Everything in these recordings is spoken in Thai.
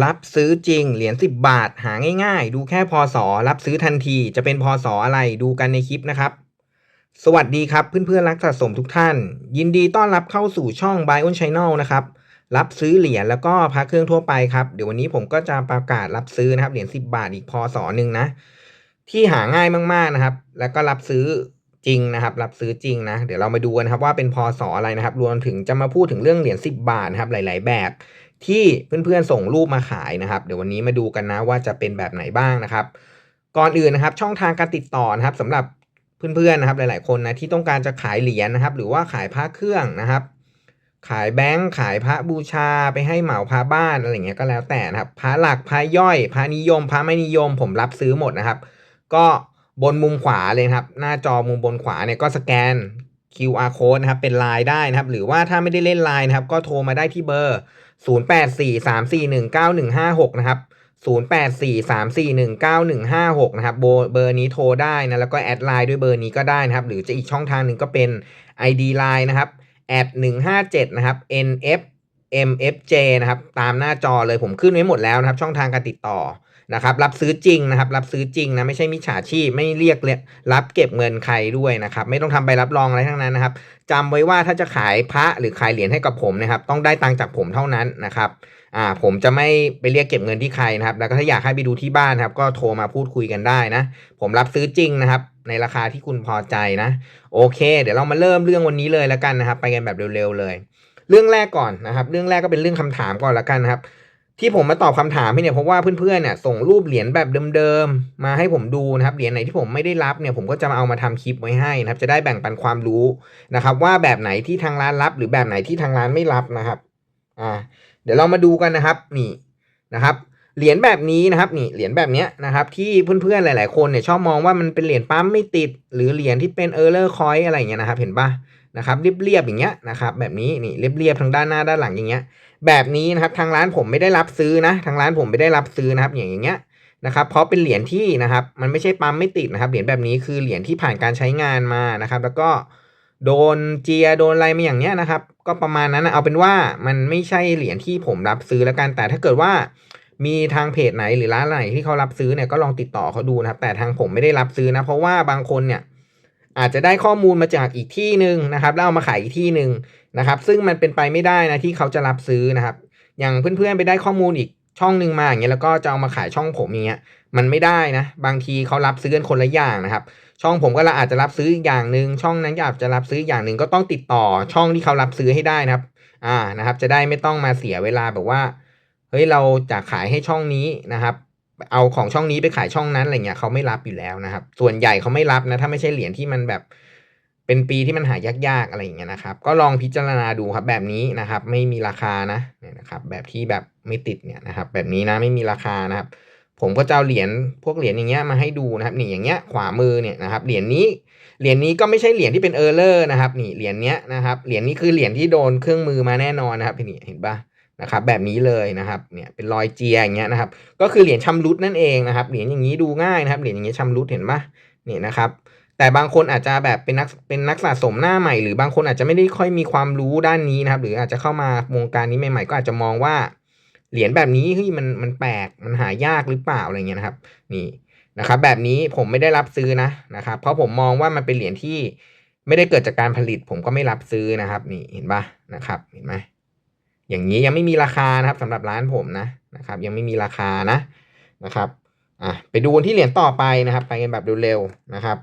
รับซื้อจริงเหรียญ10 บาทหาง่ายๆ ดูแค่พศรับซื้อทันที จะเป็นพศอะไรดูกันในคลิปนะครับ สวัสดีครับเพื่อนๆรักสะสมทุกท่าน ยินดีต้อนรับเข้าสู่ช่อง Buy on Channel นะครับรับซื้อเหรียญแล้วก็พระเครื่องทั่วไปครับ เดี๋ยววันนี้ผมก็จะประกาศรับซื้อนะครับเหรียญ10 บาทอีกพศหนึ่งนะ ที่หาง่ายมากๆนะครับ แล้วก็รับซื้อจริงนะครับ รับซื้อจริงนะ เดี๋ยวเรามาดูกันครับว่าเป็นพศอะไรนะครับ รวมถึงจะมาพูดถึงเรื่องเหรียญ10 บาทนะครับหลาย ๆ แบบ ที่เพื่อนๆส่งรูปมาขายนะครับ เดี๋ยววันนี้มาดูกันนะว่าจะเป็นแบบไหนบ้างนะครับ ก่อนอื่นนะครับช่องทางการติดต่อนะครับสำหรับเพื่อนๆนะครับหลายๆคนนะที่ต้องการจะขายเหรียญนะครับ หรือว่าขายพระเครื่องนะครับ ขายแบงค์ขายพระบูชาไปให้เหมาพระบ้านอะไรเงี้ยก็แล้วแต่นะครับพระหลักพระย่อย พระนิยม พระไม่นิยม ผมรับซื้อหมดนะครับ ก็บนมุมขวาเลยครับ หน้าจอมุมบนขวาเนี่ยก็สแกน QR code นะครับเป็นไลน์ได้นะครับ หรือว่าถ้าไม่ได้เล่นไลน์นะครับ ก็โทรมาได้ที่เบอร์ 0843419156 นะครับ 0843419156 นะครับเบอร์เบอร์นี้โทรได้นะแล้วก็แอดไลน์ด้วยเบอร์นี้ก็ได้นะครับ หรือจะอีกช่องทางหนึ่งก็เป็น ID Line นะครับแอด157 นะครับ NF MFJ นะครับ ตามหน้าจอเลยผมขึ้นไว้หมดแล้วนะครับ ช่องทางการติดต่อ นะครับรับซื้อจริงนะครับ รับซื้อจริงนะไม่ใช่มิจฉาชีพไม่เรียกรับเก็บเงินใครด้วยนะครับ ไม่ต้องทำใบรับรองอะไรทั้งนั้นนะครับจำไว้ว่าถ้าจะขายพระหรือขายเหรียญให้กับผมนะครับ ต้องได้ตังจากผมเท่านั้นนะครับอ่าผมจะไม่ไปเรียกเก็บเงินที่ใครนะครับ แล้วก็ถ้าอยากให้ไปดูที่บ้านครับ ก็โทรมาพูดคุยกันได้นะ ผมรับซื้อจริงนะครับ ในราคาที่คุณพอใจนะ โอเค เดี๋ยวเรามาเริ่มเรื่องวันนี้เลยแล้วกันนะครับ ไปกันแบบเร็วๆเลย เรื่องแรกก่อนนะครับ เรื่องแรกก็เป็นเรื่องคำถามก่อนแล้วกันนะครับ ที่ผมมาตอบคำถามให้เนี่ยเพราะว่าเพื่อนๆเนี่ยส่งรูปเหรียญแบบเดิมๆมาให้ผมดูนะครับเหรียญไหนที่ผมไม่ได้รับเนี่ยผมก็จะมาเอามาทำคลิปไว้ให้นะครับ จะได้แบ่งปันความรู้นะครับ ว่าแบบไหนที่ทางร้านรับ หรือแบบไหนที่ทางร้านไม่รับนะครับอ่าเดี๋ยวเรามาดูกันนะครับนี่นะครับเหรียญแบบนี้นะครับนี่เหรียญแบบเนี้ยนะครับ ที่เพื่อนๆหลาย ๆคนเนี่ยชอบมองว่ามันเป็นเหรียญปั๊มไม่ติด หรือเหรียญที่เป็นเออร์เลอร์คอยอะไรอย่างเงี้ยนะครับ เห็นปะนะครับเรียบๆอย่างเงี้ยนะครับ แบบนี้นี่เรียบๆทางด้านหน้าด้านหลังอย่างเงี้ย แบบนี้นะครับทางร้านผมไม่ได้รับซื้อนะ ทางร้านผมไม่ได้รับซื้อนะครับ อย่างเงี้ยนะครับเพราะเป็นเหรียญที่นะครับมันไม่ใช่ปั๊มไม่ติดนะครับเหรียญแบบนี้คือเหรียญที่ผ่านการใช้งานมานะครับ แล้วก็โดนเจียโดนอะไรมาอย่างเนี้ยนะครับ ก็ประมาณนั้นนะเอาเป็นว่ามันไม่ใช่เหรียญที่ผมรับซื้อแล้วกันแต่ถ้าเกิดว่ามีทางเพจไหนหรือร้านไหนที่เขารับซื้อเนี่ยก็ลองติดต่อเขาดูนะครับ แต่ทางผมไม่ได้รับซื้อนะ เพราะว่าบางคนเนี่ยอาจจะได้ข้อมูลมาจากอีกที่หนึ่งนะครับแล้วเอามาขายอีกที่หนึ่ง นะครับ ซึ่งมันเป็นไปไม่ได้นะที่เขาจะรับซื้อนะครับ อย่างเพื่อนๆไปได้ข้อมูลอีกช่องหนึ่งมาอย่างเงี้ยแล้วก็จะเอามาขายช่องผมอย่างเงี้ยมันไม่ได้นะ บางทีเขารับซื้อกันคนละอย่างนะครับ ช่องผมก็อาจจะรับซื้ออีกอย่างหนึ่งช่องนั้นอยากจะรับซื้ออย่างหนึ่งก็ต้องติดต่อช่องที่เขารับซื้อให้ได้นะครับอ่านะครับ จะได้ไม่ต้องมาเสียเวลาแบบว่าเฮ้ยเราจะขายให้ช่องนี้นะครับ เอาของช่องนี้ไปขายช่องนั้นอะไรเงี้ยเขาไม่รับอยู่แล้วนะครับ ส่วนใหญ่เขาไม่รับนะถ้าไม่ใช่เหรียญที่มันแบบ เป็นปีที่มันหายากๆอะไรอย่างเงี้ยนะครับ ก็ลองพิจารณาดูครับแบบนี้นะครับ ไม่มีราคานะเนี่ยนะครับ แบบที่แบบไม่ติดเนี่ยนะครับ แบบนี้นะไม่มีราคานะครับ ผมก็จะเอาเหรียญพวกเหรียญอย่างเงี้ยมาให้ดูนะครับนี่อย่างเงี้ยขวามือเนี่ยนะครับเหรียญนี้เหรียญนี้ก็ไม่ใช่เหรียญที่เป็นเออร์เลอร์นะครับนี่เหรียญเนี้ยนะครับเหรียญนี้คือเหรียญที่โดนเครื่องมือมาแน่นอนนะครับนี่เห็นปะนะครับแบบนี้เลยนะครับเนี่ยเป็นรอยเจียอย่างเงี้ยนะครับ ก็คือเหรียญชำรุดนั่นเองนะครับเหรียญอย่างนี้ดูง่ายนะครับเหรียญอย่างเงี้ยชำรุดเห็นปะนี่นะครับ แต่บางคนอาจจะแบบเป็นนักเป็นนักสะสมหน้าใหม่ หรือบางคนอาจจะไม่ได้ค่อยมีความรู้ด้านนี้นะครับ หรืออาจจะเข้ามาวงการนี้ใหม่ๆ ก็อาจจะมองว่าเหรียญแบบนี้เฮ้ยมันมันแปลกมันหายากหรือเปล่าอะไรเงี้ยนะครับ นี่นะครับ แบบนี้ผมไม่ได้รับซื้อนะนะครับ เพราะผมมองว่ามันเป็นเหรียญที่ไม่ได้เกิดจากการผลิต ผมก็ไม่รับซื้อนะครับ นี่เห็นปะนะครับ เห็นไหมอย่างนี้ยังไม่มีราคานะครับสำหรับร้านผมนะนะครับ ยังไม่มีราคานะนะครับอะไปดูที่เหรียญต่อไปนะครับ ไปกันแบบเร็วๆนะครับ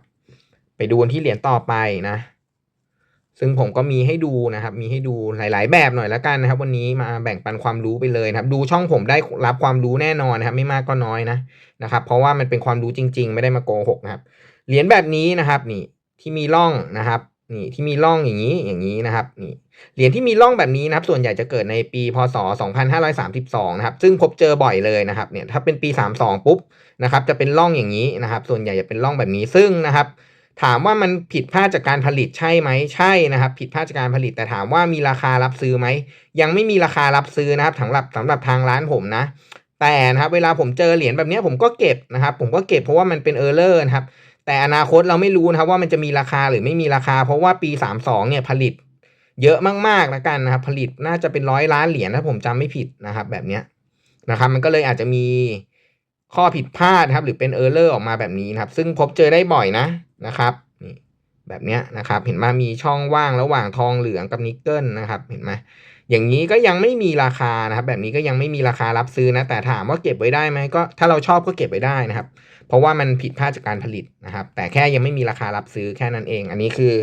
ไปดูที่เหรียญต่อไปนะ ซึ่งผมก็มีให้ดูนะครับ มีให้ดูหลาย ๆ แบบหน่อยแล้วกันนะครับ วันนี้มาแบ่งปันความรู้ไปเลยนะครับ ดูช่องผมได้รับความรู้แน่นอนนะครับ ไม่มากก็น้อยนะนะครับ เพราะว่ามันเป็นความรู้จริง ๆ ไม่ได้มาโกหกนะครับ เหรียญแบบนี้นะครับนี่ที่มีร่องนะครับนี่ที่มีร่องอย่างนี้อย่างนี้นะครับนี่เหรียญที่มีร่องแบบนี้นะครับ ส่วนใหญ่จะเกิดในปีพศ 2532 นะครับ ซึ่งพบเจอบ่อยเลยนะครับเนี่ยถ้าเป็นปี 32 ปุ๊บนะครับ จะเป็นร่องอย่างนี้นะครับ ส่วนใหญ่จะเป็นร่องแบบนี้ซึ่งนะครับ ถามว่ามันผิดพลาดจากการผลิตใช่ไหมใช่นะครับ ผิดพลาดจากการผลิตแต่ถามว่ามีราคารับซื้อไหมยังไม่มีราคารับซื้อนะครับสำหรับสำหรับทางร้านผมนะ แต่นะครับเวลาผมเจอเหรียญแบบนี้ผมก็เก็บนะครับ ผมก็เก็บเพราะว่ามันเป็นเออร์เลอร์นะครับแต่อนาคตเราไม่รู้นะครับว่ามันจะมีราคาหรือไม่มีราคา เพราะว่าปี 32เนี่ยผลิต เยอะมากๆแล้วกันนะครับ ผลิตน่าจะเป็นร้อยล้านเหรียญถ้าผมจำไม่ผิดนะครับ แบบนี้นะครับ มันก็เลยอาจจะมีข้อผิดพลาดครับ หรือเป็นเออร์เลอร์ออกมาแบบนี้นะครับ ซึ่งพบเจอได้บ่อยนะ นะครับนี่แบบเนี้ยนะครับเห็นไหมมีช่องว่างระหว่างทองเหลืองกับนิกเกิลนะครับเห็นไหมอย่างนี้ก็ยังไม่มีราคานะครับ แบบนี้ก็ยังไม่มีราคารับซื้อนะ แต่ถามว่าเก็บไว้ได้ไหมก็ถ้าเราชอบก็เก็บไว้ได้นะครับ เพราะว่ามันผิดพลาดจากการผลิตนะครับ แต่แค่ยังไม่มีราคารับซื้อแค่นั้นเอง อันนี้คือ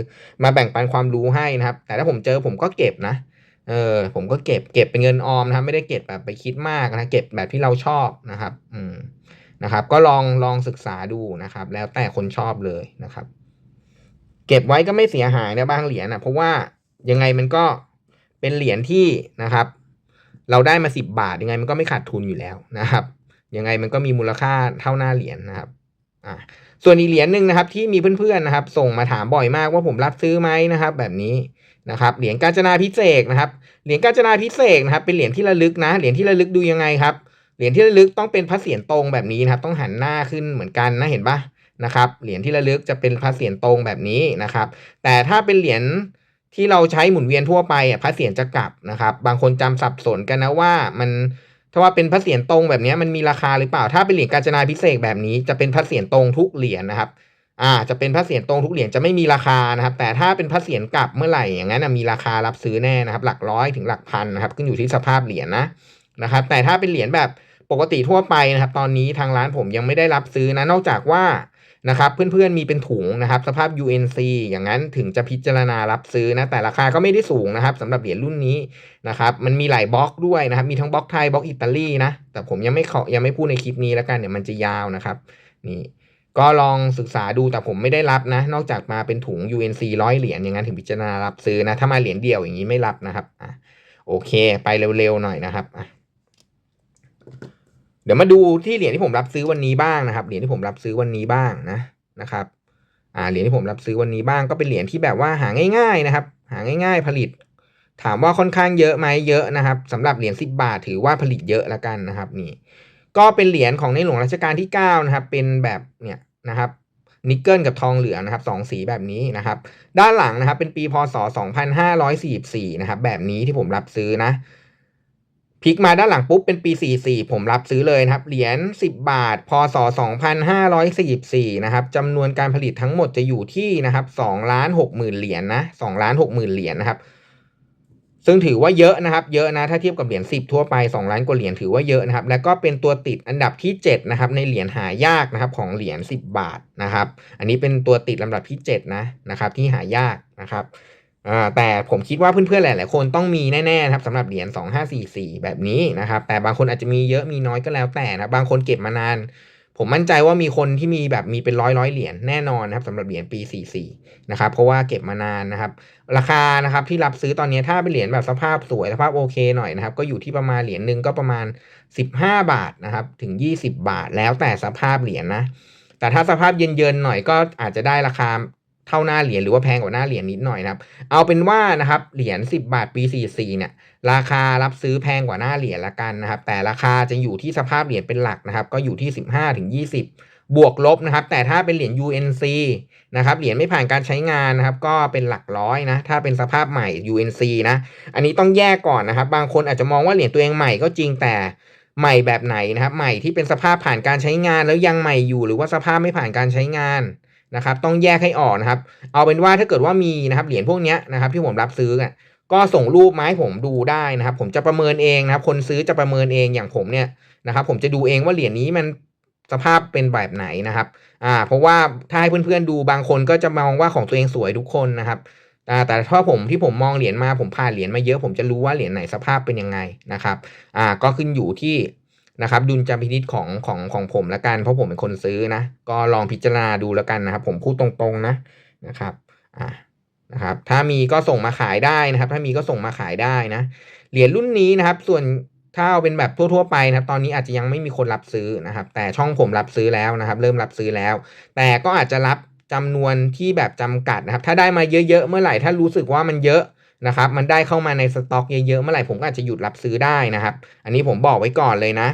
มาแบ่งปันความรู้ให้นะครับ แต่ถ้าผมเจอผมก็เก็บนะเออผมก็เก็บเก็บเป็นเงินออมนะครับ ไม่ได้เก็บแบบไปคิดมากนะเก็บแบบที่เราชอบนะครับ อืม นะครับ ก็ลองลองศึกษาดูนะครับ แล้วแต่คนชอบเลยนะครับ เก็บไว้ก็ไม่เสียหายนะบางเหรียญนะเพราะว่ายังไงมันก็เป็นเหรียญที่นะครับ เราได้มาสิบบาทยังไงมันก็ไม่ขาดทุนอยู่แล้วนะครับ ยังไงมันก็มีมูลค่าเท่าหน้าเหรียญนะครับอ่าส่วนอีกเหรียญหนึ่งนะครับ ที่มีเพื่อนๆนะครับ ส่งมาถามบ่อยมากว่าผมรับซื้อไหมนะครับ แบบนี้นะครับเหรียญกาญจนาพิเศษนะครับเหรียญกาญจนาพิเศษนะครับ เป็นเหรียญที่ระลึกนะเหรียญที่ระลึกดูยังไงครับ เหรียญที่ระลึกต้องเป็นพระเศียรตรงแบบนี้นะครับ ต้องหันหน้าขึ้นเหมือนกันนะเห็นปะนะครับ เหรียญที่ระลึกจะเป็นพระเศียรตรงแบบนี้นะครับ แต่ถ้าเป็นเหรียญที่เราใช้หมุนเวียนทั่วไปอะพระเศียรจะกลับนะครับ บางคนจำสับสนกันนะว่ามันถ้าว่าเป็นพระเศียรตรงแบบนี้มันมีราคาหรือเปล่า ถ้าเป็นเหรียญกาญจนาพิเศษแบบนี้จะเป็นพระเศียรตรงทุกเหรียญนะครับอ่าจะเป็นพระเศียรตรงทุกเหรียญจะไม่มีราคานะครับ แต่ถ้าเป็นพระเศียรกลับเมื่อไหร่อย่างนั้นมีราคารับซื้อแน่นะครับ หลักร้อยถึงหลักพันนะครับขึ้นอยู่ที่สภาพเหรียญนะนะครับ แต่ถ้าเป็นเหรียญแบบ ปกติทั่วไปนะครับ ตอนนี้ทางร้านผมยังไม่ได้รับซื้อนะ นอกจากว่านะครับเพื่อนๆมีเป็นถุงนะครับ สภาพ UNC อย่างนั้นถึงจะพิจารณารับซื้อนะ แต่ราคาก็ไม่ได้สูงนะครับสำหรับเหรียญรุ่นนี้นะครับ มันมีหลายบล็อกด้วยนะครับ มีทั้งบล็อกไทยบล็อกอิตาลีนะ แต่ผมยังไม่ขอยังไม่พูดในคลิปนี้แล้วกันเดี๋ยวมันจะยาวนะครับนี่ก็ลองศึกษาดูแต่ผมไม่ได้รับนะ นอกจากมาเป็นถุง UNC ร้อยเหรียญอย่างนั้นถึงพิจารณารับซื้อนะ ถ้ามาเหรียญเดียวอย่างนี้ไม่รับนะครับอะโอเค ไปเร็วๆหน่อยนะครับอะ เดี๋ยวมาดูที่เหรียญที่ผมรับซื้อวันนี้บ้างนะครับ เหรียญที่ผมรับซื้อวันนี้บ้างนะนะครับอ่าเหรียญที่ผมรับซื้อวันนี้บ้างก็เป็นเหรียญที่แบบว่าหาง่าย ๆนะครับ หาง่าย ๆ ผลิต ถามว่าค่อนข้างเยอะไหมเยอะนะครับสำหรับเหรียญ10 บาทถือว่าผลิตเยอะละกันนะครับนี่ ก็เป็นเหรียญของในหลวงรัชกาลที่9นะครับเป็นแบบเนี่ยนะครับนิกเกิลกับทองเหลืองนะครับสองสีแบบนี้นะครับ ด้านหลังนะครับเป็นปีพศ 2544 นะครับแบบนี้ที่ผมรับซื้อนะ พลิกมาด้านหลังปุ๊บเป็นปี 44 ผมรับซื้อเลยนะครับ เหรียญ 10 บาท พศ 2544 นะครับจำนวนการผลิตทั้งหมดจะอยู่ที่นะครับ2ล้าน6หมื่นเหรียญนะ2ล้าน6หมื่นเหรียญนะครับ ซึ่งถือว่าเยอะนะครับ เยอะนะ ถ้าเทียบกับเหรียญ 10 ทั่วไป 2 ล้านกว่าเหรียญถือว่าเยอะนะครับ แล้วก็เป็นตัวติดอันดับที่ 7 นะครับ ในเหรียญหายากนะครับ ของเหรียญ 10 บาทนะครับ อันนี้เป็นตัวติดลำดับที่ 7 นะนะครับ ที่หายากนะครับ อ่าแต่ผมคิดว่าเพื่อนๆหลายๆคนต้องมีแน่ๆนะครับสำหรับเหรียญ2544 แบบนี้นะครับ แต่บางคนอาจจะมีเยอะมีน้อยก็แล้วแต่นะบางคนเก็บมานาน ผมมั่นใจว่ามีคนที่มีแบบมีเป็นร้อยร้อยเหรียญแน่นอนนะครับสำหรับเหรียญปี 44 นะครับเพราะว่าเก็บมานานนะครับ ราคานะครับที่รับซื้อตอนนี้ถ้าเป็นเหรียญแบบสภาพสวยสภาพโอเคหน่อยนะครับ ก็อยู่ที่ประมาณเหรียญหนึ่งก็ประมาณ 15 บาทนะครับถึง 20 บาท แล้วแต่สภาพเหรียญนะแต่ถ้าสภาพเย็นๆหน่อยก็อาจจะได้ราคา เท่าหน้าเหรียญหรือว่าแพงกว่าหน้าเหรียญนิดหน่อยนะครับ เอาเป็นว่านะครับเหรียญ10 บาทปี 44เนี่ยราคารับซื้อแพงกว่าหน้าเหรียญละกันนะครับ แต่ราคาจะอยู่ที่สภาพเหรียญเป็นหลักนะครับ ก็อยู่ที่ 15ถึง20 บวกลบนะครับ แต่ถ้าเป็นเหรียญ UNC นะครับเหรียญไม่ผ่านการใช้งานนะครับ ก็เป็นหลักร้อยนะถ้าเป็นสภาพใหม่ UNC นะอันนี้ต้องแยกก่อนนะครับ บางคนอาจจะมองว่าเหรียญตัวเองใหม่ก็จริงแต่ใหม่แบบไหนนะครับ ใหม่ที่เป็นสภาพผ่านการใช้งานแล้วยังใหม่อยู่หรือว่าสภาพไม่ผ่านการใช้งาน นะครับต้องแยกให้ออกนะครับ เอาเป็นว่าถ้าเกิดว่ามีนะครับเหรียญพวกนี้นะครับที่ผมรับซื้อะก็ส่งรูปมาให้ผมดูได้นะครับ ผมจะประเมินเองนะครับ คนซื้อจะประเมินเองอย่างผมเนี่ยนะครับ ผมจะดูเองว่าเหรียญนี้มันสภาพเป็นแบบไหนนะครับอ่าเพราะว่าถ้าให้เพื่อนๆดูบางคนก็จะมองว่าของตัวเองสวยทุกคนนะครับอ่าแต่ถ้าผมที่ผมมองเหรียญมาผมผ่านเหรียญมาเยอะ ผมจะรู้ว่าเหรียญไหนสภาพเป็นยังไงนะครับอ่าก็ขึ้นอยู่ที่ นะครับดุลจำพินิจของของของผมละกัน เพราะผมเป็นคนซื้อนะ ก็ลองพิจารณาดูล้วกันนะครับ ผมพูดตรงๆนะนะครับอ่านะครับถ้ามีก็ส่งมาขายได้นะครับ ถ้ามีก็ส่งมาขายได้นะเหรียญรุ่นนี้นะครับ ส่วนถ้าเอาเป็นแบบทั่วๆไปนะครับตอนนี้อาจจะยังไม่มีคนรับซื้อนะครับ แต่ช่องผมรับซื้อแล้วนะครับ เริ่มรับซื้อแล้ว แต่ก็อาจจะรับจำนวนที่แบบจำกัดนะครับ ถ้าได้มาเยอะๆเมื่อไหร่ถ้ารู้สึกว่ามันเยอะ นะครับมันได้เข้ามาในสต็อกเยอะๆเมื่อไหร่ผมก็อาจจะหยุดรับซื้อได้นะครับ อันนี้ผมบอกไว้ก่อนเลยนะ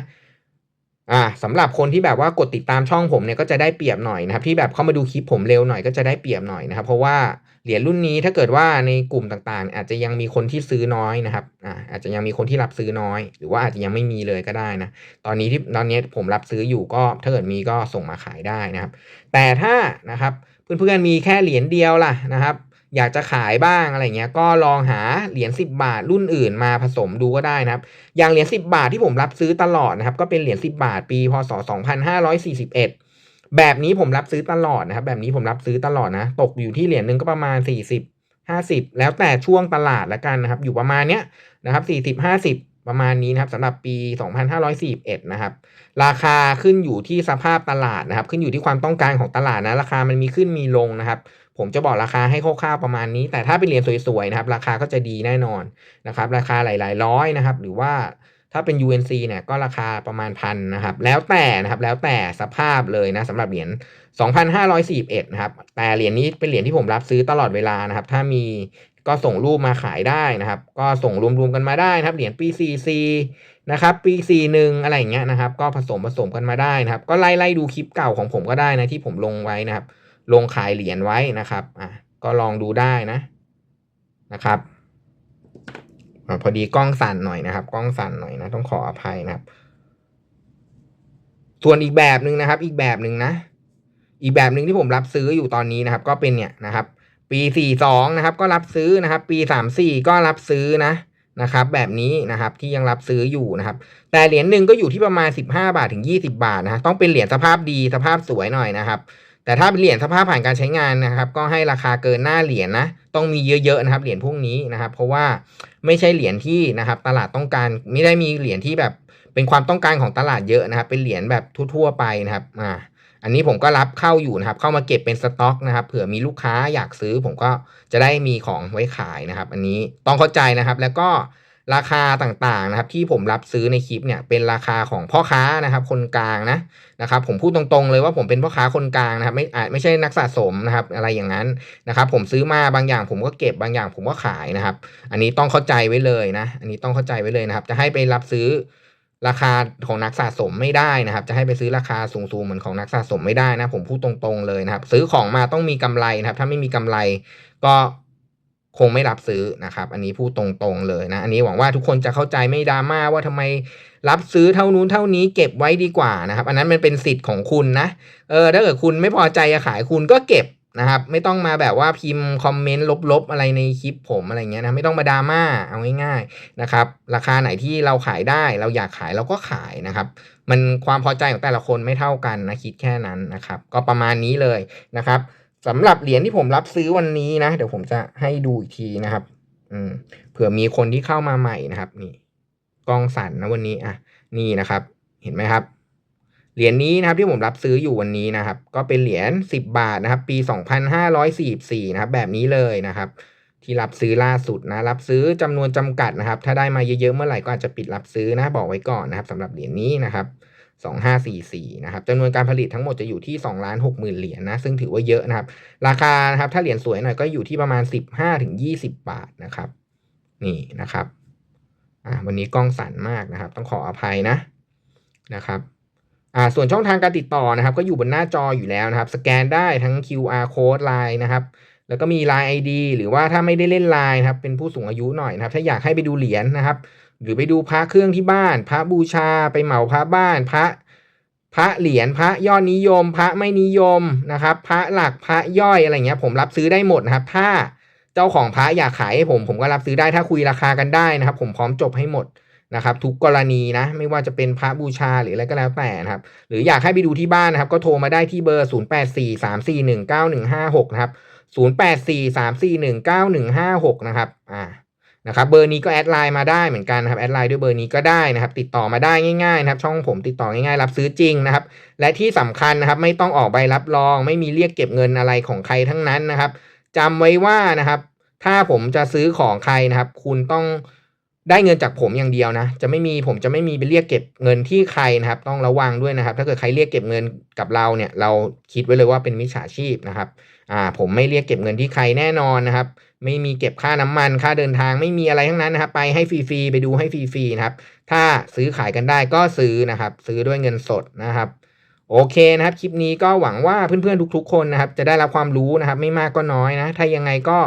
อ่าสำหรับคนที่แบบว่ากดติดตามช่องผมเนี่ยก็จะได้เปรียบหน่อยนะครับที่แบบเข้ามาดูคลิปผมเร็วหน่อยก็จะได้เปรียบหน่อยนะครับ เพราะว่าเหรียญรุ่นนี้ถ้าเกิดว่าในกลุ่มต่างๆ อาจจะยังมีคนที่ซื้อน้อยนะครับอ่าอาจจะยังมีคนที่รับซื้อน้อย หรือว่าอาจจะยังไม่มีเลยก็ได้นะตอนนี้ที่ตอนนี้ผมรับซื้ออยู่ก็ถ้าเกิดมีก็ส่งมาขายได้นะครับ แต่ถ้านะครับเพื่อนๆมีแค่เหรียญเดียวล่ะนะครับ อยากจะขายบ้างอะไรเงี้ยก็ลองหาเหรียญ10 บาทรุ่นอื่นมาผสมดูก็ได้นะครับอย่างเหรียญ10 บาทที่ผมรับซื้อตลอดนะครับก็เป็นเหรียญ10 บาทปีพศ 2541 แบบนี้ผมรับซื้อตลอดนะครับแบบนี้ผมรับซื้อตลอดนะตกอยู่ที่เหรียญหนึ่งก็ประมาณ 40 50 แล้วแต่ช่วงตลาดละกันนะครับอยู่ประมาณเนี้ยนะครับ40 50ประมาณนี้นะครับสำหรับปี 2541 นะครับ ราคาขึ้นอยู่ที่สภาพตลาดนะครับ ขึ้นอยู่ที่ความต้องการของตลาดนะ ราคามันมีขึ้นมีลงนะครับ ผมจะบอกราคาให้คร่าวๆประมาณนี้ แต่ถ้าเป็นเหรียญสวยๆนะครับ ราคาก็จะดีแน่นอนนะครับ ราคาหลายๆร้อยนะครับ หรือว่าถ้าเป็น UNC เนี่ยก็ราคาประมาณพันนะครับ แล้วแต่นะครับ แล้วแต่สภาพเลยนะสำหรับเหรียญ2,541นะครับ แต่เหรียญนี้เป็นเหรียญที่ผมรับซื้อตลอดเวลานะครับ ถ้ามีก็ส่งรูปมาขายได้นะครับ ก็ส่งรวมๆกันมาได้นะครับ เหรียญปี CC นะครับปี 41 อะไรอย่างเงี้ยนะครับ ก็ผสมผสมกันมาได้นะครับ ก็ไล่ไล่ดูคลิปเก่าของผมก็ได้นะที่ผมลงไว้นะครับ ลงขายเหรียญไว้นะครับอะก็ลองดูได้นะนะครับอพอดีกล้องสั่นหน่อยนะครับ กล้องสั่นหน่อยนะ ต้องขออภัยนะครับ ส่วนอีกแบบหนึ่งนะครับ อีกแบบหนึ่งนะ อีกแบบหนึ่งที่ผมรับซื้ออยู่ตอนนี้นะครับ ก็เป็นเนี่ยนะครับ ปี42นะครับ ก็รับซื้อนะครับ ปี34ก็รับซื้อนะนะครับ แบบนี้นะครับที่ยังรับซื้ออยู่นะครับ แต่เหรียญหนึ่งก็อยู่ที่ประมาณ15บห้าบาทถึง20บาทนะต้องเป็นเหรียญสภาพดีสภาพสวยหน่อยนะครับ แต่ถ้าเป็นเหรียญสภาพผ่านการใช้งานนะครับ ก็ให้ราคาเกินหน้าเหรียญนะต้องมีเยอะๆนะครับเหรียญพวกนี้นะครับ เพราะว่าไม่ใช่เหรียญที่นะครับ ตลาดต้องการไม่ได้มีเหรียญที่แบบเป็นความต้องการของตลาดเยอะนะครับ เป็นเหรียญแบบทั่วๆไปนะครับอ่าอันนี้ผมก็รับเข้าอยู่นะครับ เข้ามาเก็บเป็นสต็อกนะครับ เผื่อมีลูกค้าอยากซื้อผมก็จะได้มีของไว้ขายนะครับ อันนี้ต้องเข้าใจนะครับ แล้วก็ ราคาต่างๆนะครับที่ผมรับซื้อในคลิปเนี่ยเป็นราคาของพ่อค้านะครับคนกลางนะนะครับผมพูดตรงๆเลยว่าผมเป็นพ่อค้าคนกลางนะครับไม่อาจไม่ใช่นักสะสมนะครับอะไรอย่างนั้นนะครับผมซื้อมาบางอย่างผมก็เก็บบางอย่างผมก็ขายนะครับ อันนี้ต้องเข้าใจไว้เลยนะอันนี้ต้องเข้าใจไว้เลยนะครับ จะให้ไปรับซื้อราคาของนักสะสมไม่ได้นะครับ จะให้ไปซื้อราคาสูงๆเหมือนของนักสะสมไม่ได้นะ ผมพูดตรงๆเลยนะครับ ซื้อของมาต้องมีกำไรนะครับ ถ้าไม่มีกำไรก็ คงไม่รับซื้อนะครับ อันนี้พูดตรงๆเลยนะ อันนี้หวังว่าทุกคนจะเข้าใจไม่ดราม่าว่าทำไมรับซื้อเท่านู้นเท่านี้เก็บไว้ดีกว่านะครับ อันนั้นมันเป็นสิทธิ์ของคุณนะ เออถ้าเกิดคุณไม่พอใจจะขายคุณก็เก็บนะครับ ไม่ต้องมาแบบว่าพิมพ์คอมเมนต์ลบๆอะไรในคลิปผมอะไรเงี้ยนะไม่ต้องมาดราม่าเอาง่ายๆนะครับ ราคาไหนที่เราขายได้เราอยากขายเราก็ขายนะครับ มันความพอใจของแต่ละคนไม่เท่ากันนะคิดแค่นั้นนะครับ ก็ประมาณนี้เลยนะครับ สำหรับเหรียญที่ผมรับซื้อวันนี้นะ เดี๋ยวผมจะให้ดูอีกทีนะครับ อืมเผื่อมีคนที่เข้ามาใหม่นะครับ นี่กองสั่นนะวันนี้อะนี่นะครับ เห็นไหมครับเหรียญนี้นะครับที่ผมรับซื้ออยู่วันนี้นะครับ ก็เป็นเหรียญ10 บาทนะครับ ปี 2544นะครับ แบบนี้เลยนะครับ ที่รับซื้อล่าสุดนะ รับซื้อจำนวนจำกัดนะครับ ถ้าได้มาเยอะๆเมื่อไหร่ก็อาจจะปิดรับซื้อนะบอกไว้ก่อนนะครับสำหรับเหรียญนี้นะครับ 2544นะครับจำนวนการผลิตทั้งหมดจะอยู่ที่2ล้าน6หมื่นเหรียญนะ ซึ่งถือว่าเยอะนะครับ ราคานะครับถ้าเหรียญสวยหน่อยก็อยู่ที่ประมาณ 15ถึง20 บาทนะครับ นี่นะครับอ่าวันนี้กล้องสั่นมากนะครับ ต้องขออภัยนะนะครับอ่าส่วนช่องทางการติดต่อนะครับ ก็อยู่บนหน้าจออยู่แล้วนะครับ สแกนได้ทั้ง QR code Line นะครับแล้วก็มี Line ID หรือว่าถ้าไม่ได้เล่น Line นะครับเป็นผู้สูงอายุหน่อยนะครับ ถ้าอยากให้ไปดูเหรียญนะครับ หรือไปดูพระเครื่องที่บ้าน พระบูชาไปเหมาพระบ้าน พระพระเหรียญพระยอดนิยม พระไม่นิยมนะครับ พระหลักพระย่อยอะไรเงี้ย ผมรับซื้อได้หมดนะครับ ถ้าเจ้าของพระอยากขายให้ผมผมก็รับซื้อได้ถ้าคุยราคากันได้นะครับ ผมพร้อมจบให้หมดนะครับ ทุกกรณีนะ ไม่ว่าจะเป็นพระบูชาหรืออะไรก็แล้วแต่นะครับ หรืออยากให้ไปดูที่บ้านนะครับ ก็โทรมาได้ที่เบอร์ 0843419156 นะครับ 0843419156 นะครับอ่า นะครับเบอร์นี้ก็แอดไลน์มาได้เหมือนกันนะครับแอดไลน์ด้วยเบอร์นี้ก็ได้นะครับติดต่อมาได้ง่ายๆนะครับช่องผมติดต่อง่ายๆรับซื้อจริงนะครับและที่สำคัญนะครับไม่ต้องออกใบรับรอง ไม่มีเรียกเก็บเงินอะไรของใครทั้งนั้นนะครับจำไว้ว่านะครับถ้าผมจะซื้อของใครนะครับ คุณต้อง ได้เงินจากผมอย่างเดียวนะ จะไม่มีผมจะไม่มีไปเรียกเก็บเงินที่ใครนะครับ ต้องระวังด้วยนะครับ ถ้าเกิดใครเรียกเก็บเงินกับเราเนี่ย เราคิดไว้เลยว่าเป็นมิจฉาชีพนะครับ อ่า ผมไม่เรียกเก็บเงินที่ใครแน่นอนนะครับ ไม่มีเก็บค่าน้ำมันค่าเดินทางไม่มีอะไรทั้งนั้นนะครับ ไปให้ฟรีๆไปดูให้ฟรีๆนะครับ ถ้าซื้อขายกันได้ก็ซื้อนะครับ ซื้อด้วยเงินสดนะครับโโอเคนะครับ คลิปนี้ก็หวังว่าเพื่อนๆทุก ๆ คนนะครับ จะได้รับความรู้นะครับ ไม่มากก็น้อยนะ ถ้ายังไงก็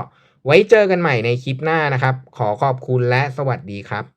ไว้เจอกันใหม่ในคลิปหน้านะครับ ขอขอบคุณและสวัสดีครับ